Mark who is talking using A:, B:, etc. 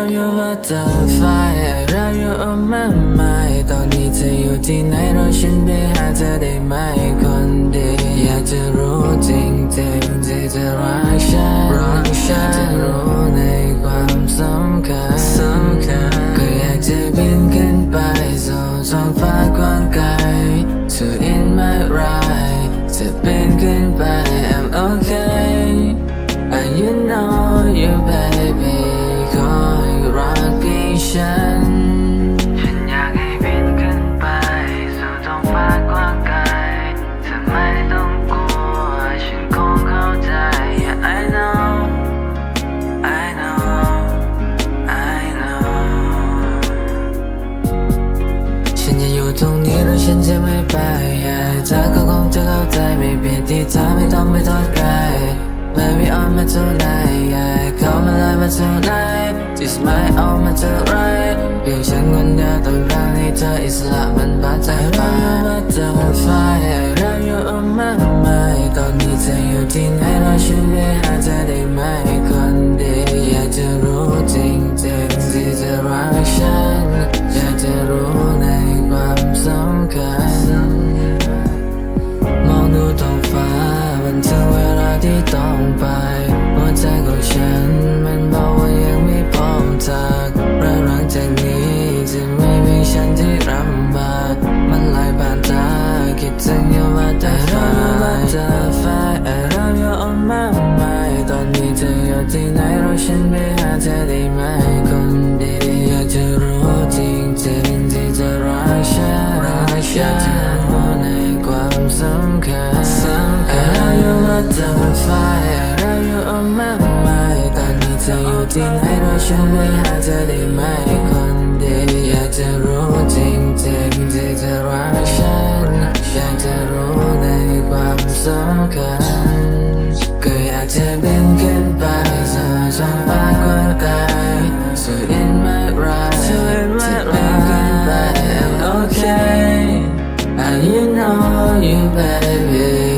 A: I love you butterfly I love you on my mind ตอนนี้เธออยู่ที่ไหน ฉัน ฉันอยากให้บินขึ้นไป สู่ท้องฟ้ากว้างไกลเธอไม่ต้องกลัว ฉันคงเข้าใจ Yeah I know I know I know ฉันจะอยู่ตรงนี้แล้วฉันจะไม่ไป yeah เธอก็คงจะเข้าใจไม่เปลี่ยนที่เธอไม่ต้องไปโทษใคร Baby on my tonight yeah เข้ามาเลยมา tonight This my on my tonight เพียงฉันคนเดียวต้องการให้เธออิสระมันบาดใจไป ฉันไปหาเธอได้ไหมคนดีอยากจะรู้จริงจริงๆที่จะรักฉันรักฉันอยากจะรู้ในความสำคัญสำคัญ I love you butterfly I love you on my mind ตอนนี้เธออยู่ที่ไหนรอฉันไปหาเธอได้ไหมคนดีอยากจะรู้จริงจริงๆที่จะรักฉันอยากจะรู้ในความสำคัญ know you, baby.